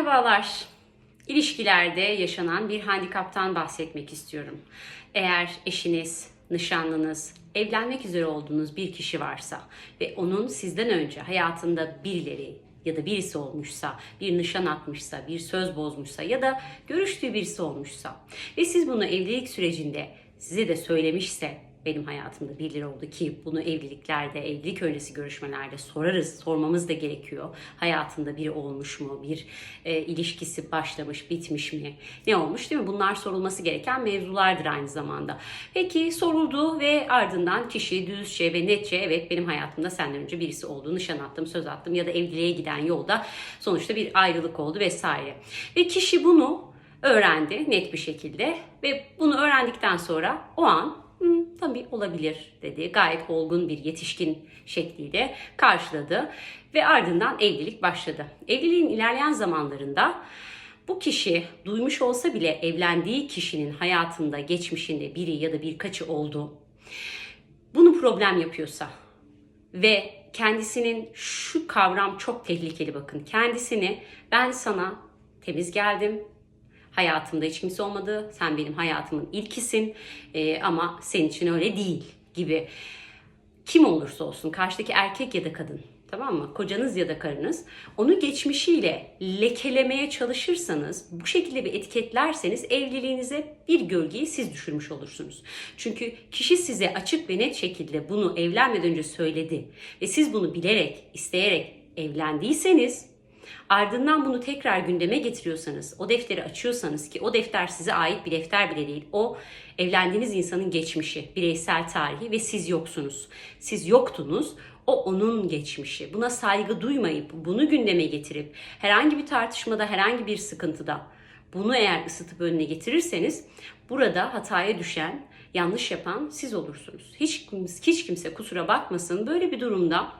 Merhabalar. İlişkilerde yaşanan bir handikaptan bahsetmek istiyorum. Eğer eşiniz, nişanlınız, evlenmek üzere olduğunuz bir kişi varsa ve onun sizden önce hayatında birileri ya da birisi olmuşsa, bir nişan atmışsa, bir söz bozmuşsa ya da görüştüğü birisi olmuşsa ve siz bunu evlilik sürecinde size de söylemişse benim hayatımda birileri oldu ki bunu evliliklerde, evlilik öncesi görüşmelerde sorarız, sormamız da gerekiyor. Hayatında biri olmuş mu, bir e, ilişkisi başlamış, bitmiş mi, ne olmuş değil mi? Bunlar sorulması gereken mevzulardır aynı zamanda. Peki soruldu ve ardından kişi düzce ve netçe evet benim hayatımda senden önce birisi oldu, nişan attım, söz attım ya da evliliğe giden yolda sonuçta bir ayrılık oldu vesaire. Ve kişi bunu öğrendi net bir şekilde ve bunu öğrendikten sonra o an "Hı, tabii olabilir dedi. Gayet olgun bir yetişkin şekliyle karşıladı ve ardından evlilik başladı. Evliliğin ilerleyen zamanlarında bu kişi duymuş olsa bile evlendiği kişinin hayatında, geçmişinde biri ya da birkaçı oldu. Bunu problem yapıyorsa ve kendisinin şu kavram çok tehlikeli bakın. Kendisini ben sana temiz geldim, Hayatımda hiç kimse olmadı. Sen benim hayatımın ilkisin Ee, ama senin için öyle değil gibi. Kim olursa olsun karşıdaki erkek ya da kadın tamam mı? Kocanız ya da karınız onu geçmişiyle lekelemeye çalışırsanız bu şekilde bir etiketlerseniz evliliğinize bir gölgeyi siz düşürmüş olursunuz. Çünkü kişi size açık ve net şekilde bunu evlenmeden önce söyledi ve siz bunu bilerek, isteyerek evlendiyseniz Ardından bunu tekrar gündeme getiriyorsanız, o defteri açıyorsanız ki o defter size ait bir defter bile değil. O evlendiğiniz insanın geçmişi, bireysel tarihi ve siz yoksunuz. Siz yoktunuz. O onun geçmişi. Buna saygı duymayıp bunu gündeme getirip herhangi bir tartışmada, herhangi bir sıkıntıda bunu eğer ısıtıp önüne getirirseniz burada hataya düşen, yanlış yapan siz olursunuz. Hiç hiç kimse kusura bakmasın. Böyle bir durumda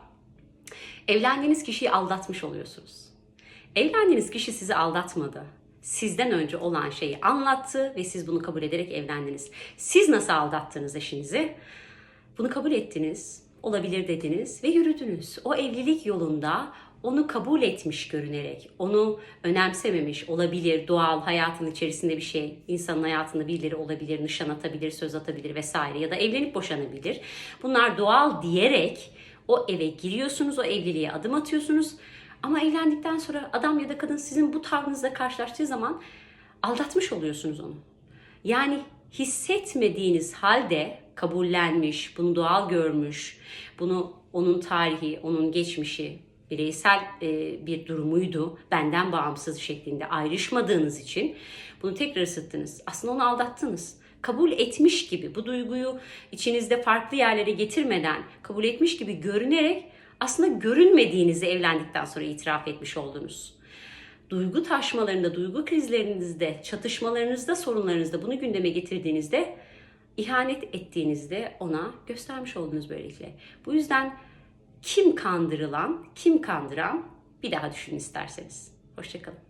evlendiğiniz kişiyi aldatmış oluyorsunuz. Evlendiğiniz kişi sizi aldatmadı. Sizden önce olan şeyi anlattı ve siz bunu kabul ederek evlendiniz. Siz nasıl aldattınız eşinizi? Bunu kabul ettiniz, olabilir dediniz ve yürüdünüz. O evlilik yolunda onu kabul etmiş görünerek, onu önemsememiş, olabilir, doğal, hayatın içerisinde bir şey, insanın hayatında birileri olabilir, nişan atabilir, söz atabilir vesaire ya da evlenip boşanabilir. Bunlar doğal diyerek o eve giriyorsunuz, o evliliğe adım atıyorsunuz ama evlendikten sonra adam ya da kadın sizin bu tavrınızla karşılaştığı zaman aldatmış oluyorsunuz onu. Yani hissetmediğiniz halde kabullenmiş, bunu doğal görmüş, bunu onun tarihi, onun geçmişi, bireysel e, bir durumuydu, benden bağımsız şeklinde ayrışmadığınız için bunu tekrar ısıttınız. Aslında onu aldattınız. Kabul etmiş gibi, bu duyguyu içinizde farklı yerlere getirmeden kabul etmiş gibi görünerek aslında görünmediğinizi evlendikten sonra itiraf etmiş oldunuz. Duygu taşmalarında, duygu krizlerinizde, çatışmalarınızda, sorunlarınızda bunu gündeme getirdiğinizde ihanet ettiğinizde ona göstermiş oldunuz böylelikle. Bu yüzden kim kandırılan, kim kandıran bir daha düşünün isterseniz. Hoşçakalın.